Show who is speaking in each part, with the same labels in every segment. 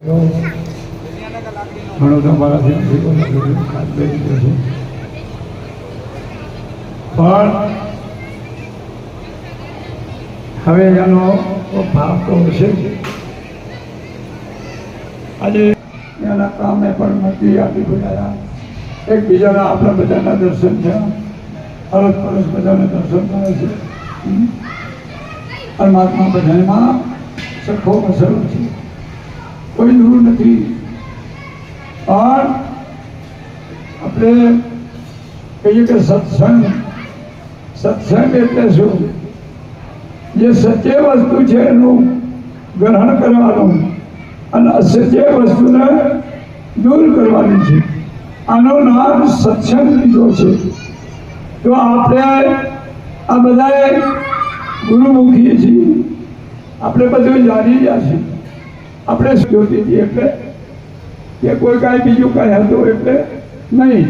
Speaker 1: પણ હવે એનો ભાવ તો હશે આજે એના કામે પણ નથી આપી બધા એકબીજાના આપણા બધાના દર્શન થયા અરસ પરસ બધાને દર્શન થાય છે. પરમાત્મા બધામાં સખો વસેલો છે. કોઈ દૂર નથી. પણ આપણે કહીએ કે સત્સંગ સત્સંગ એટલે શું? જે સત્ય વસ્તુ છે એનું ગ્રહણ કરવાનું અને અસત્ય વસ્તુને દૂર કરવાની છે. આનો નામ સત્સંગ લીધો છે. તો આપણે આ બધાએ ગુરુમુખી છીએ. આપણે બધું જાણી ગયા છીએ. આપણે જ્યોતિજી એટલે કે કોઈ કાંઈ બીજું કાંઈ હતું એટલે નહીં.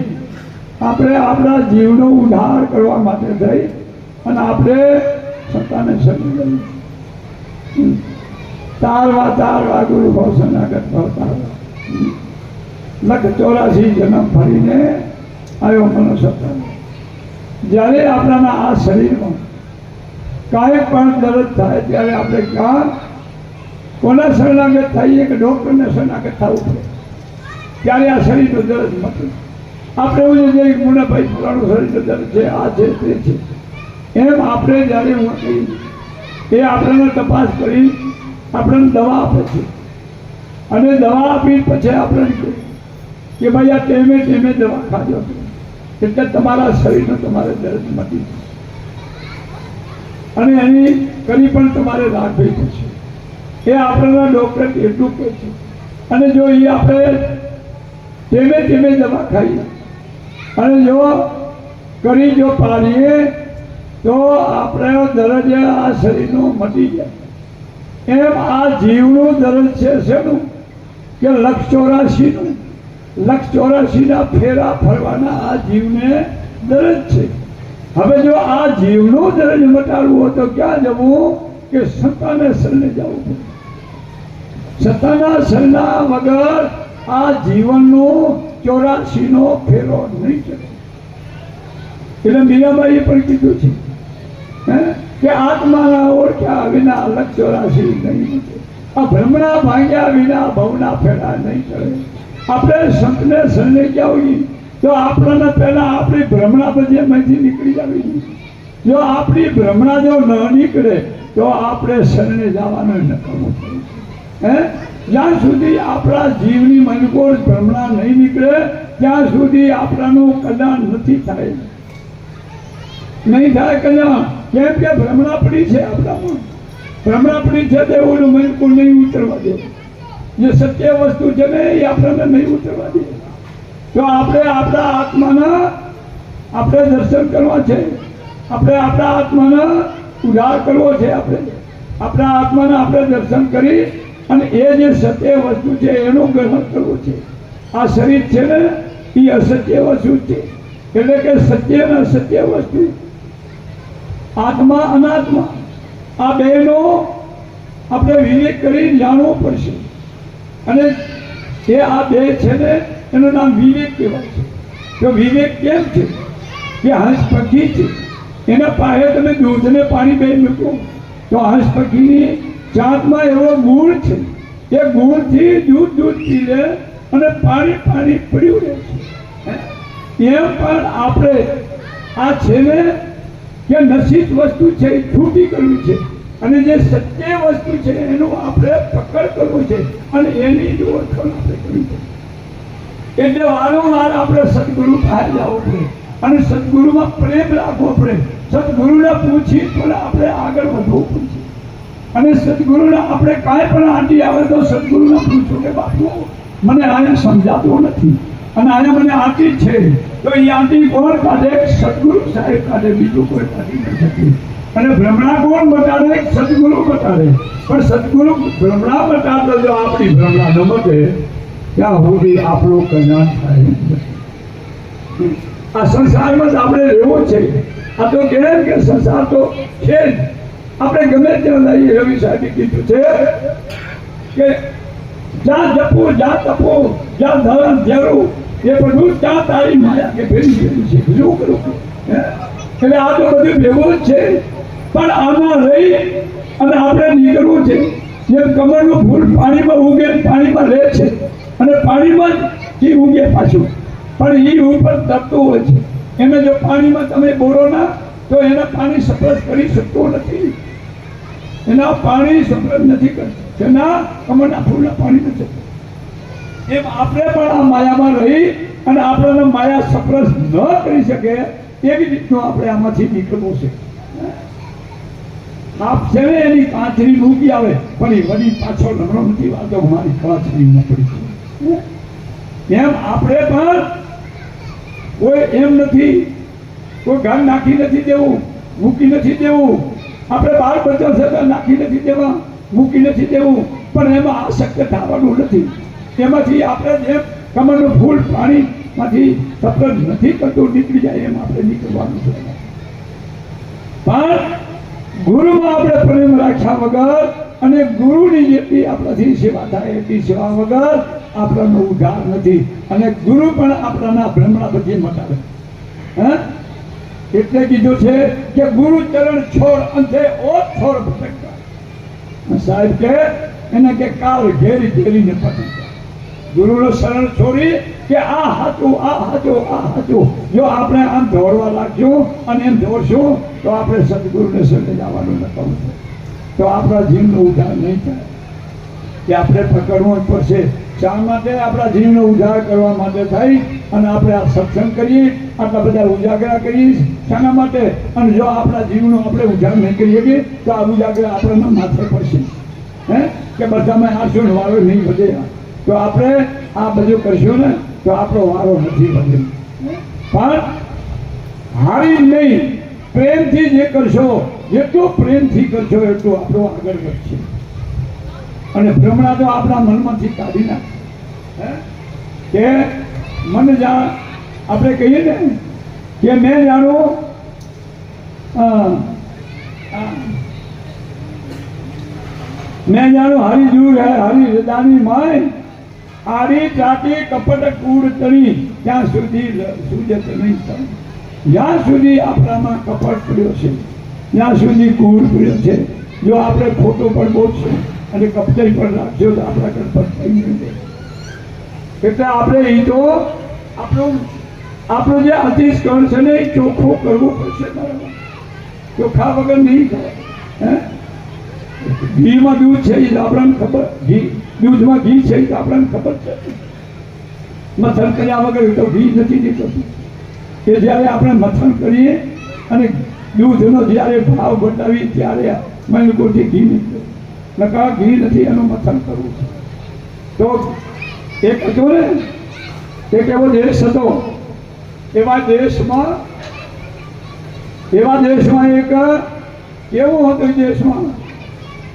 Speaker 1: આપણે આપણા જીવનો ઉદ્ધાર કરવા માટે થઈ અને આપણે સત્તાને સમજી ગયું તારવા તારવા ગુરુ ભાવ સનાગત ભાવ તારવા લખ ચોરાસી જન્મ ફરીને આવ્યો મનો સત્તા જ્યારે આપણાના આ શરીરમાં કાંઈ પણ દરદ થાય, ત્યારે આપણે ક્યાં કોના શરણાગત થઈએ કે ડૉક્ટરને શરણાગત થવું પડે? ત્યારે આ શરીરનો દર્દ મટે આપણે એવું જોઈએ કે મુનાભાઈ ફલાણું શરીરનો દર્દ છે, આ છે, તે છે. એમ આપણે જ્યારે એ આપણને તપાસ કરી, આપણને દવા આપે છે. અને દવા આપી પછી આપણે કે ભાઈ આ ટેમે ટેમે દવા ખાજો. એટલે તમારા શરીરનો તમારે દર્દ મટી અને એની કરી પણ તમારે રાખવી પડશે એ આપણને ડૉક્ટર એટલું કહે છે. અને જો એ આપણે ધીમે ધીમે દવા ખાઈએ અને જો કરી જો પાડીએ તો આપણે દરજ આ શરીરનું મટી જાય. એમ આ જીવનું દરજ છે શેનું? કે લક્ષ ચોરાશીનું લક્ષ ચોરાશીના ફેરા ફરવાના આ જીવને દરજ છે. હવે જો આ જીવનું દરજ મટાડવું હોય તો ક્યાં જવું? કે સંતાને શરણે જવું પડે. સત્તાના શરણા વગર આ જીવનનો ચોરાસીનો ફેરો નહીં ચડે એટલે મીરાબાઈએ પણ કીધું છે, હે? કે આત્માના ઓળખ્યા વિના અલગ ચોરાશી નહીં. આ ભ્રમણા ભાંગ્યા વિના ભવના ફેરા નહીં ચડે આપણે સંતને સંને ક્યાં તો આપણને પહેલા આપણી ભ્રમણા બધી એમાંથી નીકળી જવી જો આપણી ભ્રમણા જો ન નીકળે, તો આપણે શરણે જવાનું ન કરવું હે? જ્યાં સુધી આપણા જીવની મનકોર ભ્રમણા નહીં નીકળે, ત્યાં સુધી આપણાનું કલ્યાણ નથી થાય. નહીં થાય કલ્યાણ. કેમ કે ભ્રમણા પડી છે આપણામાં. ભ્રમણા પડી છે તે ઓલું મનકુળ નહીં ઉતરવા દે. જે સત્ય વસ્તુ છે ને એ આપણને નહીં ઉતરવા દે. તો આપણે આપણા આત્માના આપણે દર્શન કરવા છે. આપણે આપણા આત્માના ઉધાર કરવો છે આપણે. આપણા આત્માના આપણે દર્શન કરી અને એ જે સત્ય વસ્તુ છે, એનું ગ્રહણ કરવું છે. આ શરીર છે ને, એ અસત્ય વસ્તુ છે. એટલે કે સત્ય અને અસત્ય વસ્તુ. આત્મા, અનાત્મા. આ બેનો આપણે વિવેક કરી જાણવો પડશે. અને એ આ બે છે ને, એનું નામ વિવેક કહેવાય છે. તો વિવેક કેમ છે? કે હંસ પક્ષી છે. એના પાસે તમે દૂધને પાણી બે મૂકો, તો હંસ પક્ષીની ચાંદમાં એવો ગુણ છે એ ગુણથી દૂધ દૂધ પી લે અને પાણી પાણી પડ્યું રહે છે. એમ પણ આપણે આ છે ને કે નસીબ વસ્તુ છે એ છૂટી કરવી છે. અને જે સત્ય વસ્તુ છે એનું આપણે પકડ કરવું છે અને એની જ ઓળખાણ આપણે કરવી છે. એટલે વારંવાર આપણે સદગુરુ પાસે જવું પડે અને સદગુરુમાં પ્રેમ રાખવો પડે. સદગુરુને પૂછી પણ આપણે આગળ વધવું પડશે અને સદગુરુને આપણે કાંઈ પણ આંટી આવે તો સદગુરુને પૂછો કે બાપુ, મને આને સમજાતું નથી. અને આને મને આંટી છે. તો એ આંટી કોણ કાઢે? સદગુરુ સાહેબ કાઢે, બીજું કોઈ કાઢી નથી અને ભ્રમણા કોણ બતાડે? સદગુરુ બતાડે. પણ સદગુરુ ભ્રમણા બતાડતો જો આપણી ભ્રમણા ન મટે ત્યાં સુધી આપણું કલ્યાણ થાય આ સંસારમાં જ આપણે રહેવું છે. આ તો કેમ કે સંસાર તો છે જ. આપણે ગમે ત્યાં લઈએ, રવિ સાહેબે કીધું છે કે જ્યાં જપવું જ્યાં તપવું જ્યાં ધરમ ધેરું એ બધું ત્યાં તારી માયા કે ભેરી ગયેલું છે, બીજું કરું? એટલે આ તો બધું ભેગું છે. પણ આમાં રહી અને આપણે નીકળવું છે. જેમ કમળનું ફૂલ પાણીમાં ઉગે, પાણીમાં રહે છે. અને પાણીમાં જ એ ઉગે પાછું. પણ એ ઉપર તરતું હોય છે. એને જો પાણીમાં તમે બોરો ના, તો એને પાણી સપ્રસ કરી શકતો નથી. એના પાણી સપ્રસ નથી કરતું. તેના કમળના ફૂલના પાણી નથી. એમ આપણે પણ આ માયામાં રહી અને આપણને માયા સપ્રસ ન કરી શકે એવી રીતનું આપણે આમાંથી નીકળવું છે. આપ છે ને એની કાંચરી મૂકી આવે, પણ એ વળી પાછો નમણો નથી વાતો મારી કાંચરી પડી એમ આપણે પણ કોઈ એમ નથી, કોઈ ગામ નાખી નથી દેવું, મૂકી નથી દેવું આપણે બાર પંચાવન હજાર નાખી નથી દેવા, મૂકી નથી દેવું, પણ એમાં આસક્ત થવાનું નથી. એમાંથી આપણે જે કમરનું ફૂલ પાણીમાંથી સફળ નથી કરતું, નીકળી જાય એમ આપણે નીકળવાનું છે. પણ ગુરુમાં આપણે પ્રેમ રાખ્યા વગર અને ગુરુની જેટલી આપણાથી સેવા થાય એટલી સેવા વગર આપણાનો ઉદ્ધાર નથી. અને ગુરુ પણ આપણાના ભ્રમણા બધી મટાડે. હે? એટલે કીધું છે કે ગુરુ ચરણ છોડ અંતે ઓ છોડ ભટકતા સાહેબ કે, એને કે કાળ ઘેરી ઘેરીને પટકતા ગુરુનો શરણ છોડી કે આ હાચું આ હાચું આ હાચું. જો આપણે આમ દોડવા લાગ્યું અને એમ દોડશું, તો આપણે સદગુરુને શરણે જવાનું નકામું છે તો આપણા જીવનો ઉદ્ધાર નહીં થાય. કે આપણે પકડવું પડશે. શા માટે આપણા જીવનો ઉજાગર કરવા માટે થઈ અને આપણે આ સત્સંગ કરીએ, આટલા બધા ઉજાગરા કરીએ, શાના માટે? અને જો આપણા જીવનો આપણે ઉજાગર નહીં કરી શકીએ, તો આ ઉજાગર આપણાના માથે પડશે. હે? કે બધામાં આઠસો ને વારો નહીં વધે? તો આપણે આ બધું કરશું ને, તો આપણો વારો નથી વધે. પણ હારી નહીં. પ્રેમથી જે કરશો, જેટલું પ્રેમથી કરશો, એટલું આપણો આગળ વધશે. અને ભ્રમણા તો આપણા મનમાંથી કાઢી નાખે? કે મન જા, આપણે કહીએ ને કે મેં જાણું મેં જાણું હરી જુર હે, હરી રદાની માય, આરી ચાટી કપટ કૂડ તણી, ત્યાં સુધી સૂજત નહીં જ્યાં સુધી આપણામાં કપટ પડ્યો છે, ત્યાં સુધી કૂડ પડ્યો છે. જો આપણે ખોટો પણ બોલશું અને કપચાઈ પણ રાખ્યો છે આપણા જાય. એટલે આપણે એ તો આપણું આપણું જે અતિસ્કરણ છે ને એ ચોખ્ખો કરવો પડશે ચોખ્ખા વગર નહીં થાય. હે? ઘીમાં દૂધ છે એ આપણને ખબર. ઘી, દૂધમાં ઘી છે એ આપણને ખબર છે. મથન કર્યા વગર તો ઘી નથી નીકળતું. કે જ્યારે આપણે મથન કરીએ અને દૂધનો જ્યારે ભાવ બતાવીએ ત્યારે મનકોથી ઘી નીકળે. નકા ઘી નથી, એનું મથન કરવું તો એક હતો ને એક એવો દેશ હતો? એવા દેશમાં એવા દેશમાં એક કેવું હતું દેશમાં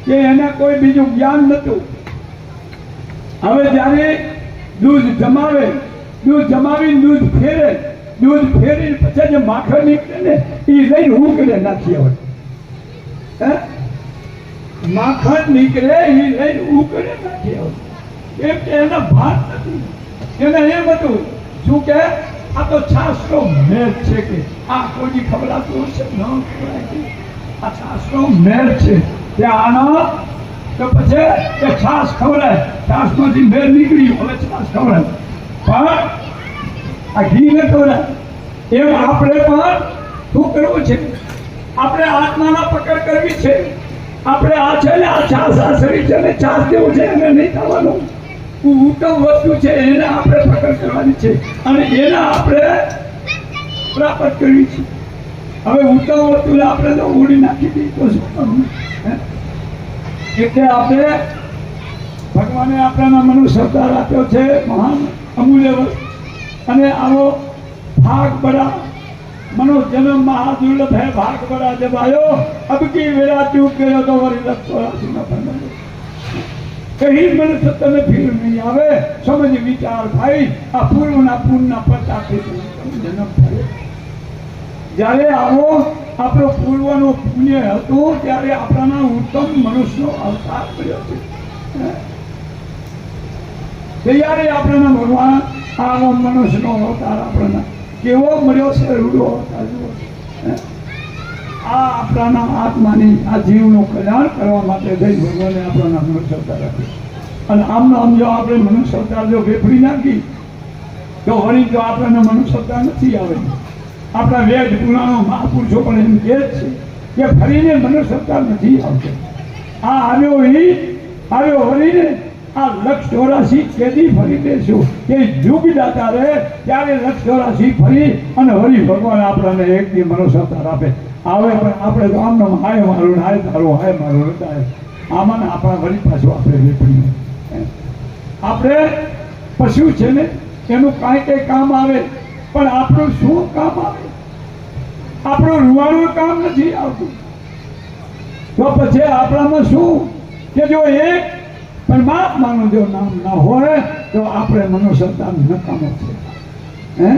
Speaker 1: કે એને કોઈ બીજું જ્ઞાન નહોતું. હવે જ્યારે દૂધ જમાવે, દૂધ જમાવીને દૂધ ફેરે, દૂધ ફેરીને પછી જે માખણ નીકળે ને એ લઈને ઉકળે નાખીએ આવે હે? માખણ નીકળે એ લઈને ઉકળે નાખી આવે કેમ કે એના ભાત નથી. એને એમ હતું, શું કે? આ તો છાસનો મેર છે કે, આ કોઈ ખબરાતું હશે? ન કે આ છાસનો મેળ છે. કે આનો, તો પછી કે છાસ ખવડાય. છાસમાંથી મેળ નીકળી હવે છાસ ખવડાય. પણ આ ઘી ન ખવડાય. એમ આપણે પણ શું કરવું છે? આપણે આત્માના પકડ કરવી છે. આપણે આ છે ને આ છાસ આ શરીર છે ને છાસ જેવું છે એને નહીં થવાનું. ઉત્તમ વસ્તુ છે, એને આપણે પકડ કરવાની છે. અને એને આપણે પ્રાપ્ત કરવી છે હવે ઉત્તમ વસ્તુને આપણે તો ઉડી નાખી દઈએ, તો શું કરવું? એટલે આપણે ભગવાને આપણાના મનુષ્ય અવતાર આપ્યો છે, મહાન અમૂલ્ય અને આવો ભાગ બડા મનો જન્મ મહાદુર્લભ હે ભાગ બડા જબ આયો અબ કી વેરા ચૂક ગયો તો વરી લક્ષો રાશિ ન ફરમાયો કहीं મનુષ્ય તને ફીર નહીં આવે સમજ વિચાર ભાઈ આ પૂર્વના પૂર્ણના પ્રતાપે જન્મ થયો જ્યારે આવો આપણો પૂર્વનો પુણ્ય હતું ત્યારે આપણાના ઉત્તમ મનુષ્યનો અવતાર કર્યો છે ત્યારે આપણને ભગવાન આવો મનુષ્યનો અવતાર આપણને કેવો મળ્યો છે રૂડો? આ આપણાના આત્માની, આ જીવનું કલ્યાણ કરવા માટે થઈ ભગવાને આપણાના મનુષ્યતા આપ્યો. અને આમનો આમ જો આપણે મનુષ્ય અવતાર જો વેફરી નાખી, તો વળી જો આપણને મનુષ્યતા નથી આવે. આપણા વેદ પુરાણો મહાપુરુષો પણ એમ કહે છે કે ફરીને મનુષ્ય અવતાર નથી આવતો. આ આવ્યો ઈ, આવ્યો વળીને આ લક્ષ ચોરાશી કેદી ફરી દેશું? કે યુગ દાતા રહે, ત્યારે લક્ષ ચોરાશી ફરી અને વળી ભગવાન આપણને એક દી મનુષ્ય આપે. આવે પણ આપણે તો આમનો હાય મારું, હાય તારું, હાય મારું રતાય આમાં આપણા વળી પાછું આપણે વેપડીએ આપણે પશુ છે ને, એનું કાંઈ કંઈ કામ આવે, પણ આપણું શું કામ આવે? આપણું રૂવાણું કામ નથી આવતું. તો પછી આપણામાં શું? કે જો એક પરમાત્માનું જો નામ ના હોય, તો આપણે મનુષ્યતા નકામો છે. હે?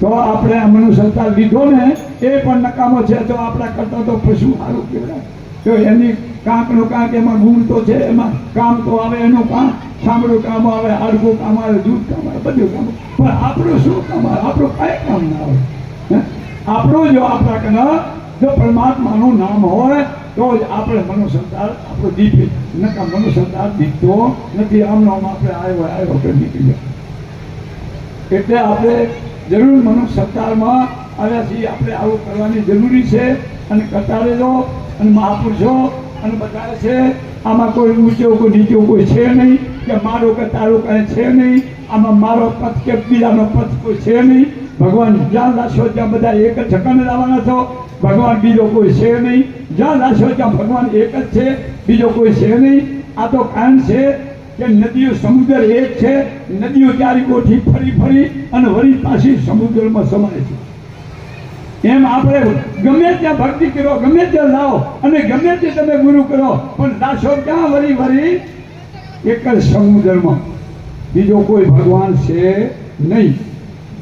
Speaker 1: તો આપણે મનુષ્યતા લીધો ને, એ પણ નકામો છે, તો આપણા કરતા તો પશુ સારું કહેવાય. તો એની કાંકનું કાંક એમાં ગુણ તો છે, એમાં કામ તો આવે, એનું કામ સાંભળું કામ આવે, હાડકું કામ આવે, દૂધ કામ આવે, બધું કામ આવે. પણ આપણું શું કામ આવે? આપણું કાંઈ કામ ના આવે? આપણું જો આપણા કના જો પરમાત્માનું નામ હોય તો જ આપણે મનુસંસાર આપણો દીપ. નકા મનુસંસાર દીપતો નથી. આમનો આપણે આવ્યો આવ્યો કે નીકળી એટલે આપણે જરૂર મનુસંસારમાં આવ્યા છીએ. આપણે આવું કરવાની જરૂરી છે. અને કરતા રહેજો અને મહાપુરુષો અને બધા છે, આમાં કોઈ ઊંચો, કોઈ નીચો, કોઈ છે નહીં. કે મારો કે તારો કાંઈ છે નહીં. આમાં મારો પથ કે બીજાનો પથ કોઈ છે નહીં. ભગવાન જ્યાં લાશો ત્યાં બધા એક જ ઠકાને લાવવાના છો. ભગવાન બીજો કોઈ છે નહીં. જ્યાં નાશો ત્યાં ભગવાન એક જ છે, બીજો કોઈ છે નહીં. આ તો કારણ છે કે નદીઓ સમુદ્ર એક છે. નદીઓ ચારી કોઠી ફરી ફરી અને વળી પાછી સમુદ્રમાં સમાય છે. એમ આપણે ગમે ત્યાં ભક્તિ કરો, ગમે ત્યાં લાવો અને ગમે તે તમે ગુરુ કરો, પણ લાશો ક્યાં વળી વળી? એક જ સમુદ્રમાં. બીજો કોઈ ભગવાન છે નહીં.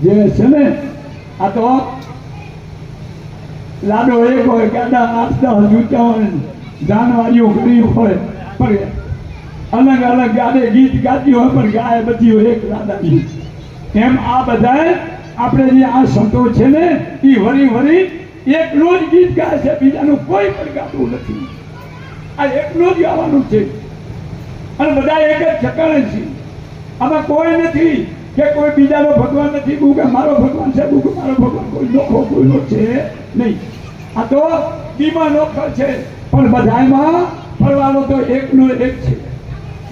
Speaker 1: જે છે ને, આ તો લાડો એક હોય, ગાડા દસ જૂતા હોય, જાનવારીઓ ઘણી હોય, પણ અલગ અલગ ગાડે ગીત ગાતી હોય, પણ ગાય બધી હોય એક લાડાની. એમ આ બધાએ આપણે જે આ સંતો છે ને એ વરી વરી એકનું જ ગીત ગાય છે, બીજાનું કોઈ પણ ગાતું નથી. આ એકનું જ ગાવાનું છે. અને બધા એક જ છે. આમાં કોઈ નથી. કે કોઈ બીજાનો ભગવાન નથી કે મારો ભગવાન છે કે મારો ભગવાન કોઈ નોખો, કોઈનો છે નહીં. આ તો બીમા નોખો છે, પણ બધામાં ફરવાનો તો એકનો એક છે.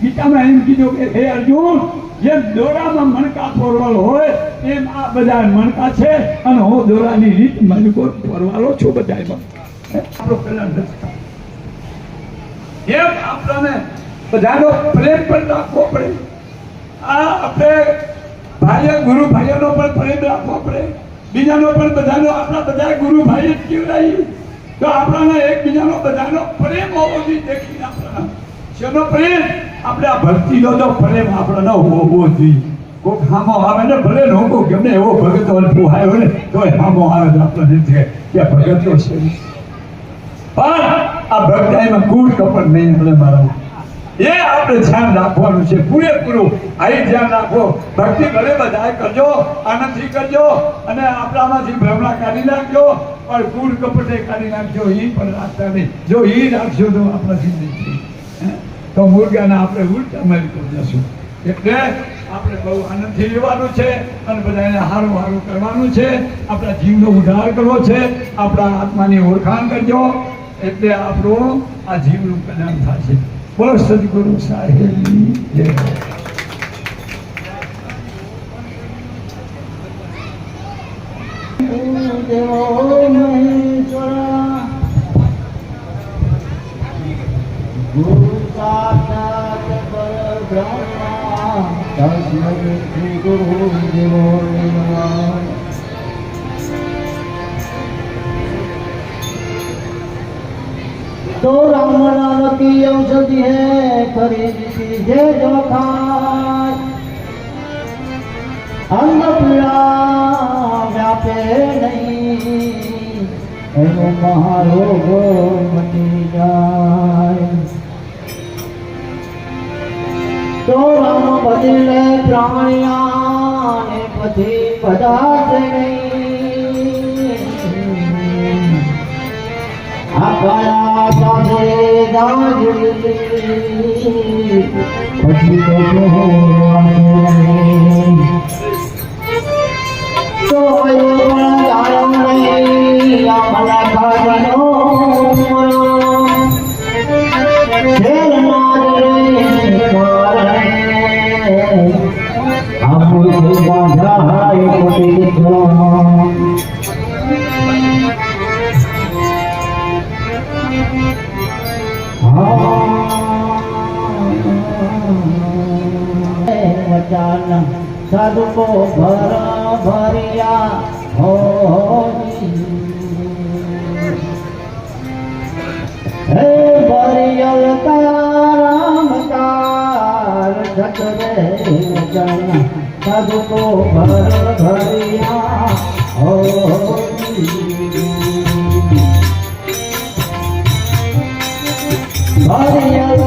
Speaker 1: ગીતામાં એમ કીધું કે, હે અર્જુન, જેમ દોરામાં મણકા ફોરવાલ હોય, એમ આ બધા મણકા છે, અને હું દોરાની રીત મણકો ફોરવાલો છું બધાયમાં. હે? આપણો કલ્યાણ નથી એમ આપણને બધાનો પ્રેમ પણ રાખવો પડે. આ આપણે ભાઈએ ગુરુ ભાઈઓનો પણ પ્રેમ રાખવો પડે બીજાનો પણ બધાનો, આપણા બધા ગુરુ ભાઈ જ કહેવાય તો આપણાને એકબીજાનો બધાનો પ્રેમ હોવો જોઈએ, દેખીને આપણા શેનો પ્રેમ? આપણે આ ભક્તિનો તો પ્રેમ આપણાનો હોવો જોઈએ. કોક હામો આવે ને, ભલે લોકો ગમે એવો ભગત હોય પુહાયો ને તો હામો આવે તો આપણને છે કે ભગત છે. પણ આ ભક્તાઈમાં કૂડ કપડ નહીં આપણે મારા એ આપણે ધ્યાન રાખવાનું છે. પૂરેપૂરું અહીં ધ્યાન રાખો. ભક્તિ ભલે બધાએ કરજો, આનંદથી કરજો, અને આપણામાંથી ભ્રમણા કાઢી નાખજો, પણ કૂડ કપટે કાઢી નાખજો એ પણ રાખતા નહીં. જો એ રાખશો તો આપણા જિંદગી? તો મુર્ગાને આપણે ઉલટા મારી કરી જશું એટલે આપણે બહુ આનંદથી લેવાનું છે અને બધાને હારું હારું કરવાનું છે. આપણા જીવનો ઉદ્ધાર કરવો છે. આપણા આત્માની ઓળખાણ કરજો. એટલે આપણું આ જીવનું કલ્યાણ થશે બોલો સદગુરુ સાહેબની જય
Speaker 2: જે જોખાય અન્નપુરા વ્યાપે નહીં. એનો મહારોગો મટી જાય. તો રામ બદલે પ્રાણ્યાને બધી પદાર્થને તો પણ જાણો નહીં આ મને સદકો ભર ભર્યા હો હે ભરિયલ તારામ કાર જગ રે જન સદકો ભર ભર્યા હો ભરિયલ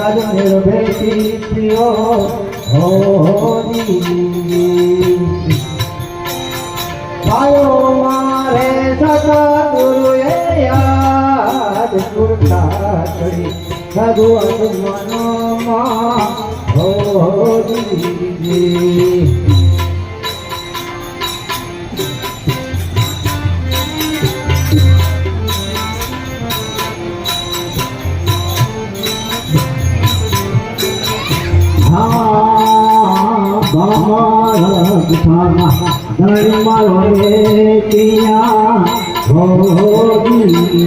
Speaker 2: સાધુ નિર્ભેટી પ્રિયો હોરી આયો મારે સદગુરુ એ યાદ પૂરતા કરી. સાધુ મનમાં હોરી હા ધર્મ રે પિયા હોરી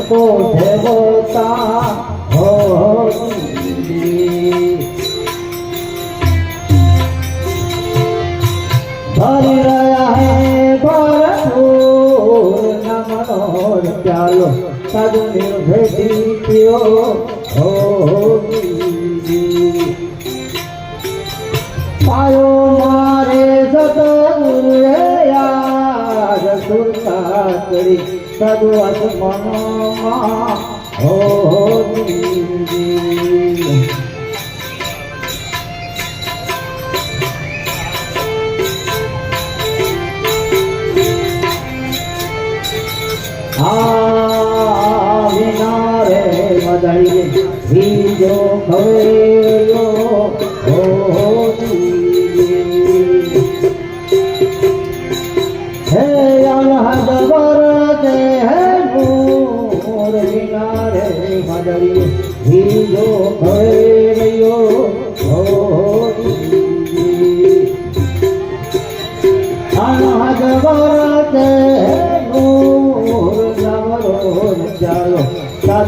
Speaker 2: સજકો દેવતા હો ચાલો સાધુ નિર્ભેટી પીઓ. સુરતા કરી સદવત મનમાં હો હા વિના રે મદળી બીજો ખવેલો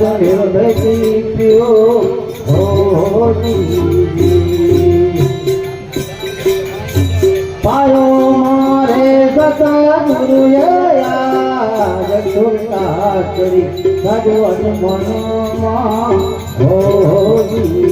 Speaker 2: ભેટી પીઓ હોતી પાયો મારે સતગુરુએ યાદ સુરતા કરી ભગવત મનમાં હોજી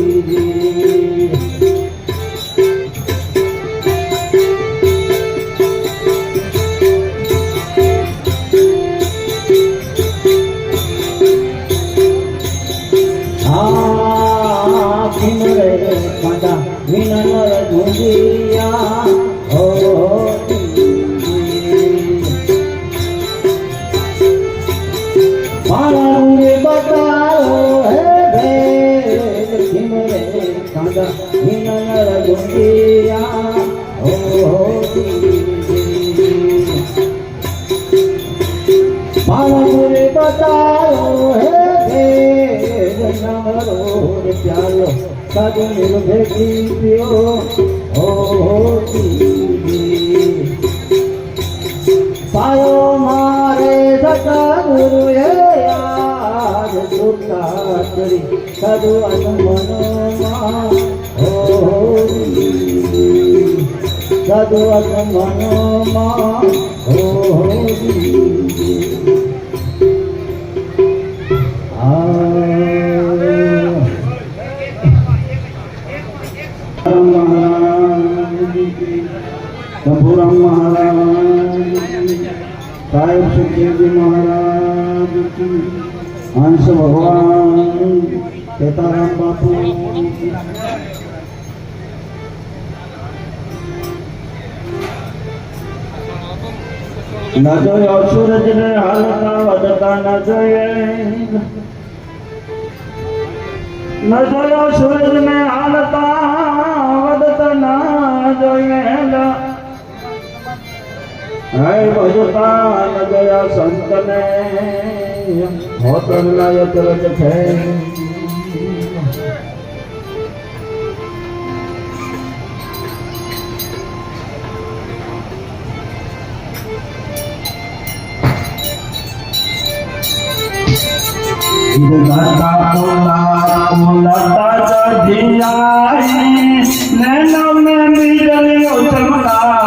Speaker 2: તારો હે દેવ નારો પ્યાલો સાધુ નિર્ભેગી પ્યો હો પાયો મારે સતા ગુરુ હે આજ સાધુ અનમનમાં હંસ ભગવાન સીતારામ બાપુ. ન જોયો સૂરજ ને હાલતા વધતા ન જોઈએ ન જોયો સૂરજ ને હાલતા વધતા ના જોઈએ હે ભજતા ગયા સંત હોતન લાયક રજ છે.
Speaker 3: દાતા મોલા મોલા જિયાઈ નૈનો મે બીજલીઓ ચમકાયા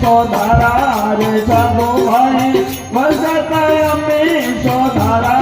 Speaker 3: સોધારા રે સાધુ ભાઈ વસતા અમે સોધારા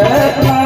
Speaker 3: Yeah.